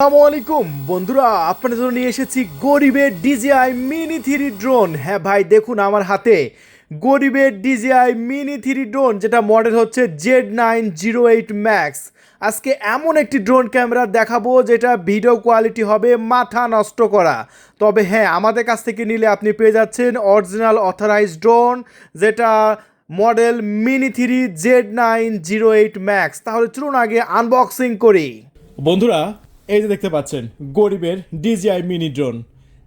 আসসালামু বন্ধুরা, আপনাদের জন্য নিয়ে এসেছি গরিবের ডিজিআই মিনি থ্রি ড্রোন। হ্যাঁ ভাই, দেখুন আমার হাতে। গরিবের ডিজিআই মিনি থ্রি ড্রোন, যেটা মডেল হচ্ছে Z nine zero eight max. আজকে এমন একটি ড্রোন ক্যামেরা দেখাবো, যেটা ভিডিও কোয়ালিটি হবে মাথা নষ্ট করা। তবে হ্যাঁ আমাদের কাছ থেকে নিলে আপনি পেয়ে যাচ্ছেন অরিজিনাল অথরাইজ ড্রোন, যেটা model mini three Z nine zero eight max. তাহলে চলুন আগে আনবক্সিং করি। বন্ধুরা এই যে দেখতে পাচ্ছেন গরিবের DJI mini drone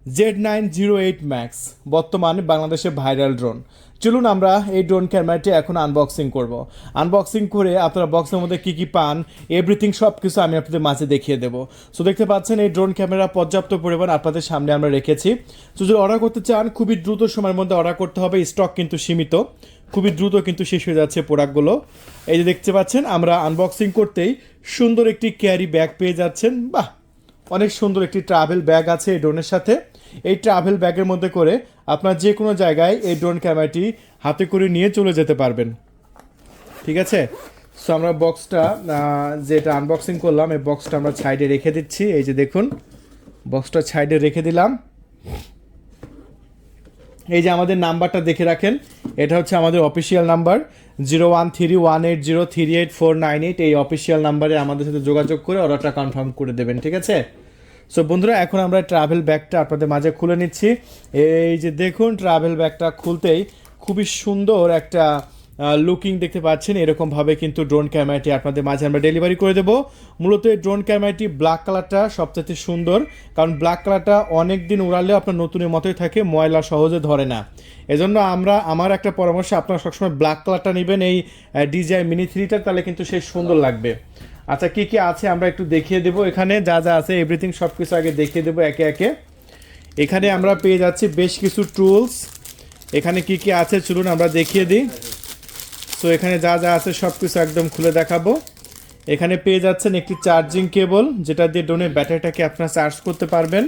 Z nine zero eight max বর্তমানে বাংলাদেশে ভাইরাল ড্রোন চলুন আমরা এই ড্রোন ক্যামেরাটি এখন আনবক্সিং করব। আনবক্সিং করে আপনারা বক্সের মধ্যে কী কী পান এভরিথিং সব কিছু আমি আপনাদের মাঝে দেখিয়ে দেবো। সো দেখতে পাচ্ছেন এই ড্রোন ক্যামেরা পর্যাপ্ত পরিমাণ আপনাদের সামনে আমরা রেখেছি। তো যদি অর্ডার করতে চান, খুবই দ্রুত সময়ের মধ্যে অর্ডার করতে হবে। স্টক কিন্তু সীমিত। খুবই দ্রুত কিন্তু শেষ হয়ে যাচ্ছে প্রোডাক্টগুলো এই যে দেখতে পাচ্ছেন, আমরা আনবক্সিং করতেই সুন্দর একটি ক্যারি ব্যাগ পেয়ে যাচ্ছেন। বাহ! অনেক সুন্দর একটি ট্রাভেল ব্যাগ আছে এই ড্রোনের সাথে। এই ট্রাভেল ব্যাগের মধ্যে করে আপনার যে কোনো জায়গায় এই ড্রোন ক্যামেরাটি হাতে করে নিয়ে চলে যেতে পারবেন। ঠিক আছে? সো আমরা বক্সটা যেটা আনবক্সিং করলাম, এই বক্সটা আমরা সাইডে রেখে দিচ্ছি। এই যে দেখুন বক্সটা সাইডে রেখে দিলাম। এই যে আমাদের নাম্বারটা দেখে রাখেন, এটা হচ্ছে আমাদের official number. Zero one three one eight zero three eight four nine eight এই অফিসিয়াল নাম্বারে আমাদের সাথে যোগাযোগ করে অর্ডারটা কনফার্ম করে দেবেন, ঠিক আছে? সো বন্ধুরা, এখন আমরা ট্রাভেল ব্যাগটা আপনাদের মাঝে খুলে নিচ্ছি। এই যে দেখুন ট্রাভেল ব্যাগটা খুলতেই খুবই সুন্দর একটা লুকিং দেখতে পাচ্ছেন। এরকমভাবে কিন্তু ড্রোন ক্যামেরাটি আপনাদের মাঝে আমরা ডেলিভারি করে দেবো। মূলত এই ড্রোন ক্যামেরাটি ব্ল্যাক কালারটা সবচেয়ে সুন্দর, কারণ ব্ল্যাক কালারটা অনেক দিন উড়ালেও আপনার নতুনের মতোই থাকে, ময়লা সহজে ধরে না। এজন্য আমরা, আমার একটা পরামর্শ আপনারা সবসময় ব্ল্যাক কালারটা নেবেন, এই ডিজাই মিনি থ্রিটা তাহলে কিন্তু সেই সুন্দর লাগবে। আচ্ছা কি কি আছে আমরা একটু দেখিয়ে দেবো। এখানে যা যা আছে এভরিথিং সব কিছু আগে দেখিয়ে দেবো একে একে। এখানে আমরা পেয়ে যাচ্ছি বেশ কিছু টুলস এখানে কি কি আছে চলুন আমরা দেখিয়ে দিই। সো এখানে যা যা আছে সব কিছু একদম খুলে দেখাবো। এখানে পেয়ে যাচ্ছেন একটি চার্জিং কেবল যেটা দিয়ে ড্রোনের ব্যাটারিটাকে আপনারা চার্জ করতে পারবেন।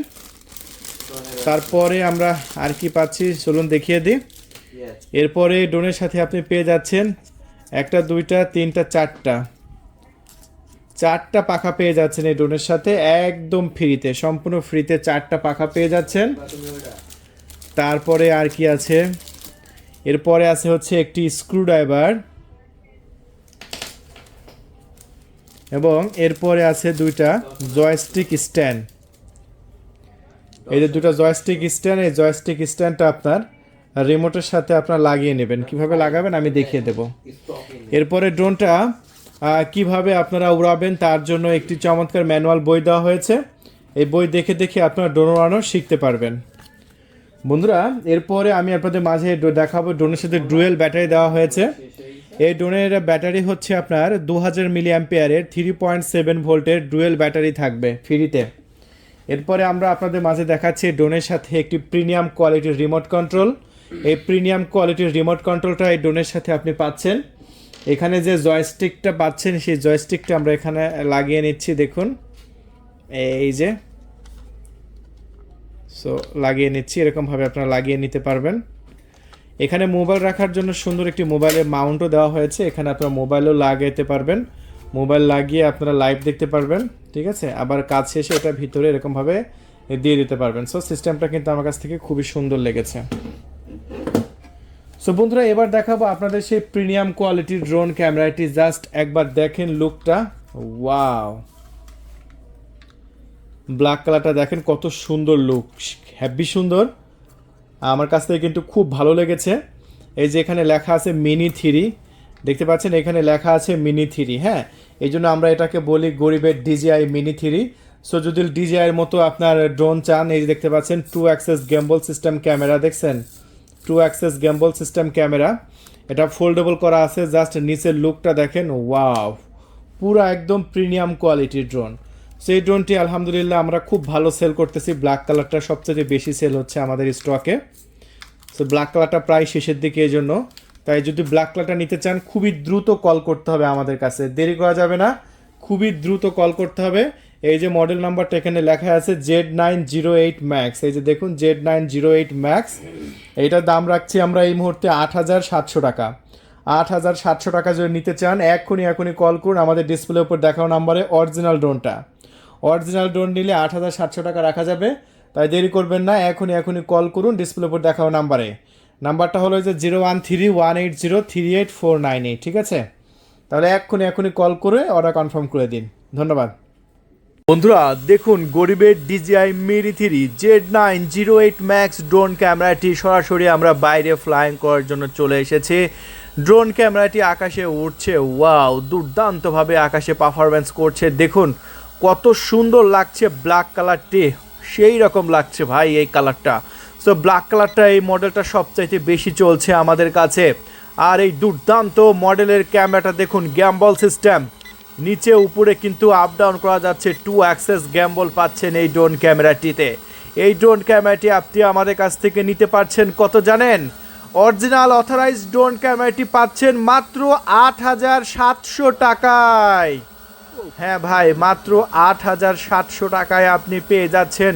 তারপরে আমরা আর কি পাচ্ছি চলুন দেখিয়ে দিই। এরপরে ড্রোনের সাথে আপনি পেয়ে যাচ্ছেন একটা দুইটা তিনটা চারটা। চারটা পাখা পেয়ে যাচ্ছেন এই ড্রোনের সাথে, একদম ফ্রিতে, সম্পূর্ণ ফ্রিতে চারটা পাখা পেয়ে যাচ্ছেন। তারপরে আর কি আছে? এরপরে আছে হচ্ছে একটি স্ক্রুড্রাইভার। এবং এরপরে আছে দুইটা জয়স্টিক স্ট্যান্ড। এই যে দুটো জয়স্টিক স্ট্যান্ড, এই জয়স্টিক স্ট্যান্ডটা আপনার রিমোটের সাথে আপনার লাগিয়ে নেবেন। কীভাবে লাগাবেন আমি দেখিয়ে দেব। এরপরে ড্রোনটা কীভাবে আপনারা উড়াবেন তার জন্য একটি চমৎকার ম্যানুয়াল বই দেওয়া হয়েছে। এই বই দেখে দেখে আপনারা ড্রোন উড়ানো শিখতে পারবেন। বন্ধুরা, এরপরে আমি আপনাদের মাঝে দেখাবো ড্রোনের সাথে ডুয়েল ব্যাটারি দেওয়া হয়েছে। এই ড্রোনের ব্যাটারি হচ্ছে আপনার দু হাজার মিলি অ্যাম্পিয়ারের থ্রি পয়েন্ট সেভেন ভোল্টের ডুয়েল ব্যাটারি থাকবে ফ্রিতে। এরপরে আমরা আপনাদের মাঝে দেখাচ্ছি ড্রোনের সাথে একটি প্রিমিয়াম কোয়ালিটির রিমোট কন্ট্রোল। এই প্রিমিয়াম কোয়ালিটির রিমোট কন্ট্রোলটা এই ড্রোনের সাথে আপনি পাচ্ছেন। এখানে যে জয়স্টিকটা পাচ্ছেন, সেই জয়স্টিকটা আমরা এখানে লাগিয়ে নিচ্ছি, দেখুন। এই যে। সো লাগিয়ে নিচ্ছি, এরকমভাবে আপনারা লাগিয়ে নিতে পারবেন। এখানে মোবাইল রাখার জন্য সুন্দর একটি মোবাইলের মাউন্টও দেওয়া হয়েছে। এখানে আপনারা মোবাইলও লাগাইতে পারবেন। মোবাইল লাগিয়ে আপনারা লাইভ দেখতে পারবেন, ঠিক আছে? আবার কাজ শেষে এটা ভিতরে এরকমভাবে দিয়ে দিতে পারবেন। সো সিস্টেমটা কিন্তু আমার কাছ থেকে খুবই সুন্দর লেগেছে। সো বন্ধুরা, এবার দেখাবো আপনাদের সেই প্রিমিয়াম কোয়ালিটির ড্রোন ক্যামেরাটি জাস্ট একবার দেখেন লুকটা ওয়াও ব্ল্যাক কালারটা দেখেন, কত সুন্দর লুক হ্যাপি সুন্দর। আমার কাছ থেকে কিন্তু খুব ভালো লেগেছে। এই যে এখানে লেখা আছে মিনি থ্রি দেখতে পাচ্ছেন, এখানে লেখা আছে মিনি থ্রি হ্যাঁ এই জন্য আমরা এটাকে বলি গরিবের ডিজিআই মিনি থ্রি সো যদি ডিজিআইয়ের মতো আপনার ড্রোন চান, এই যে দেখতে পাচ্ছেন two axis gimbal system camera দেখছেন? Two axis gimbal system camera এটা ফোল্ডেবল করা আছে জাস্ট নিচের লুকটা দেখেন ওয়াও পুরো একদম প্রিমিয়াম কোয়ালিটির ড্রোন সেই ড্রোনটি আলহামদুলিল্লাহ আমরা খুব ভালো সেল করতেছি ব্ল্যাক কালারটা সবচেয়ে বেশি সেল হচ্ছে আমাদের স্টকে সো ব্ল্যাক কালারটা প্রায় শেষের দিকে এই জন্য। তাই যদি ব্ল্যাক কালারটা নিতে চান, খুবই দ্রুত কল করতে হবে আমাদের কাছে। দেরি করা যাবে না, খুবই দ্রুত কল করতে হবে। এই যে মডেল নাম্বারটা এখানে লেখা আছে Z nine zero eight max এই যে দেখুন Z nine zero eight max এইটার দাম রাখছি আমরা এই মুহূর্তে আট হাজার সাতশো টাকা। আট হাজার সাতশো টাকা যদি নিতে চান, এক্ষুনি এখনই কল করুন, আমাদের ডিসপ্লে উপর দেখানো নাম্বারে অরিজিনাল ড্রোনটা অরিজিনাল ড্রোন নিলে আট হাজার সাতশো টাকা রাখা যাবে। তাই দেরি করবেন না এখনই এখনই কল করুন ডিসপ্লে উপর দেখাও নাম্বারে নাম্বারটা হলো যে zero one three one eight zero three eight four nine eight, ঠিক আছে? তাহলে এক্ষুনি এখনই কল করে অর্ডার কনফার্ম করে দিন। ধন্যবাদ। বন্ধুরা, দেখুন, গরিবের DJI mini three, Z nine zero eight max drone ক্যামেরাটি সরাসরি আমরা বাইরে ফ্লাইং করার জন্য চলে এসেছি। ড্রোন ক্যামেরাটি আকাশে উঠছে ওয়াও, দুর্দান্তভাবে আকাশে পারফরমেন্স করছে। দেখুন, কত সুন্দর লাগছে ব্ল্যাক কালারটি সেই রকম লাগছে ভাই এই কালারটা সো ব্ল্যাক কালারটা এই মডেলটা সবচাইতে বেশি চলছে আমাদের কাছে। আর এই দুর্দান্ত মডেলের ক্যামেরাটা দেখুন গ্যাম্বল সিস্টেম নিচে উপরে কিন্তু আপ ডাউন করা যাচ্ছে টু অ্যাক্সেস গ্যাম্বল পাচ্ছেন এই ড্রোন ক্যামেরাটিতে এই ড্রোন ক্যামেরাটি আপনি আমাদের কাছ থেকে নিতে পারছেন, কত জানেন? অরিজিনাল অথরাইজ ড্রোন ক্যামেরাটি পাচ্ছেন মাত্র আট হাজার সাতশো টাকায়। হ্যাঁ ভাই, মাত্র আট হাজার সাতশো টাকায় আপনি পেয়ে যাচ্ছেন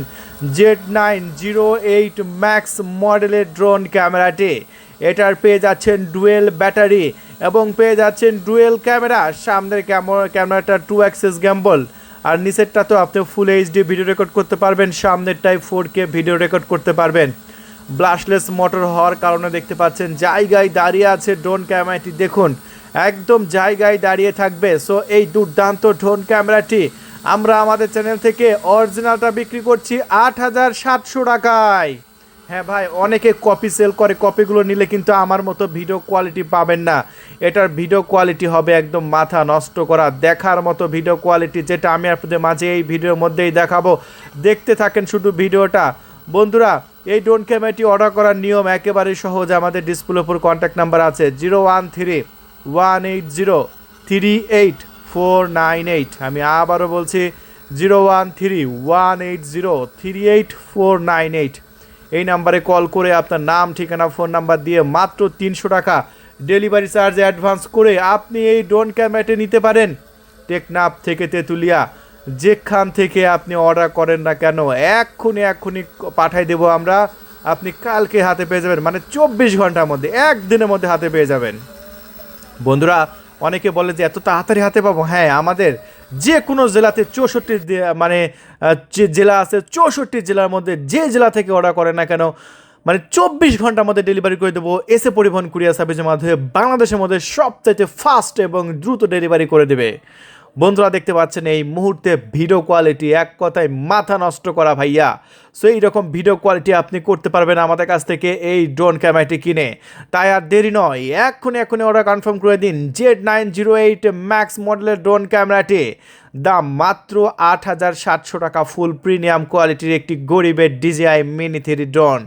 Z nine zero eight max মডেলের ড্রোন ক্যামেরাটি এটার পেয়ে যাচ্ছেন ডুয়েল ব্যাটারি এবং পেয়ে যাচ্ছেন ডুয়েল ক্যামেরা। সামনের ক্যামেরা ক্যামেরাটা টু অ্যাক্সেস গ্যাম্বল আর নিচেরটা তো আপনি ফুল এইচডি ভিডিও রেকর্ড করতে পারবেন, সামনেরটাই ফোর কে ভিডিও রেকর্ড করতে পারবেন। ব্লাশলেস মোটর হওয়ার কারণে দেখতে পাচ্ছেন, জায়গায় দাঁড়িয়ে আছে ড্রোন ক্যামেরাটি। দেখুন, একদম জায়গায় দাঁড়িয়ে থাকবে। সো এই দুর্দান্ত ড্রোন ক্যামেরাটি আমরা আমাদের চ্যানেল থেকে অরিজিনালটা বিক্রি করছি আট হাজার সাতশো টাকায়। হ্যাঁ ভাই, অনেকে কপি সেল করে কপিগুলো নিলে কিন্তু আমার মতো ভিডিও কোয়ালিটি পাবেন না। এটার ভিডিও কোয়ালিটি হবে একদম মাথা নষ্ট করা। দেখার মতো ভিডিও কোয়ালিটি যেটা আমি আপনাদের মাঝে এই ভিডিওর মধ্যেই দেখাবো। দেখতে থাকেন শুধু ভিডিওটা বন্ধুরা, এই ড্রোন ক্যামেরাটি অর্ডার করার নিয়ম একেবারেই সহজ। আমাদের ডিসপ্লে উপর কন্ট্যাক্ট নাম্বার আছে zero one three one eight zero three eight four nine eight আমি আবারও বলছি zero one three one eight zero three eight four nine eight এই নাম্বারে কল করে আপনার নাম, ঠিকানা, ফোন নাম্বার দিয়ে মাত্র তিনশো টাকা ডেলিভারি চার্জ অ্যাডভান্স করে আপনি এই ড্রোন ক্যামেরাটি নিতে পারেন। টেকনাপ থেকে তেঁতুলিয়া, যেখান থেকে আপনি অর্ডার করেন না কেন, এক্ষুনি এক্ষুনি পাঠাই দেবো আমরা। আপনি কালকে হাতে পেয়ে যাবেন মানে চব্বিশ ঘণ্টার মধ্যে, একদিনের মধ্যে হাতে পেয়ে যাবেন। বন্ধুরা, অনেকে বলে যে এত তাড়াতাড়ি হাতে পাবো? হ্যাঁ আমাদের যে কোনো জেলাতে চৌষট্টি মানে যে জেলা আছে, চৌষট্টি জেলার মধ্যে যে জেলা থেকে অর্ডার করে না কেন মানে চব্বিশ ঘণ্টার মধ্যে ডেলিভারি করে দেবো এসে পরিবহন কুরিয়ার সার্ভিসের মাধ্যমে বাংলাদেশের মধ্যে সবচাইতে ফাস্ট এবং দ্রুত ডেলিভারি করে দেবে। বন্ধুরা দেখতে পাচ্ছেন এই মুহূর্তে ভিডিও কোয়ালিটি এক কথায় মাথা নষ্ট করা ভাইয়া। সো এইরকম ভিডিও কোয়ালিটি আপনি করতে পারবেন আমাদের কাছ থেকে এই ড্রোন ক্যামেরাটি কিনে। তাই আর দেরি নয়, এক্ষুনি এক্ষুনি অর্ডার কনফার্ম করে দিন Z nine zero eight max মডেলের ড্রোন ক্যামেরাটি দাম মাত্র আট হাজার সাতশো টাকা ফুল প্রিমিয়াম কোয়ালিটির একটি গরিবের ডিজিআই মিনি থ্রি ড্রোন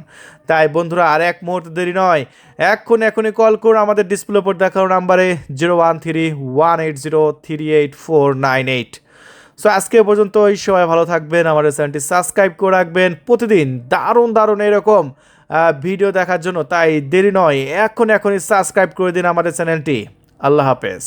তাই বন্ধুরা আর এক মুহূর্ত দেরি নয় এখন এখনই কল করুন আমাদের ডিসপ্লে উপর দেখানো নাম্বারে zero one three one eight zero three eight four nine eight so আজকে পর্যন্ত এই সবাই ভালো থাকবেন, আমাদের চ্যানেলটি সাবস্ক্রাইব করে রাখবেন, প্রতিদিন দারুণ দারুণ এরকম ভিডিও দেখার জন্য, তাই দেরি নয় এখন এখনই সাবস্ক্রাইব করে দিন আমাদের চ্যানেলটি। আল্লাহ হাফেজ।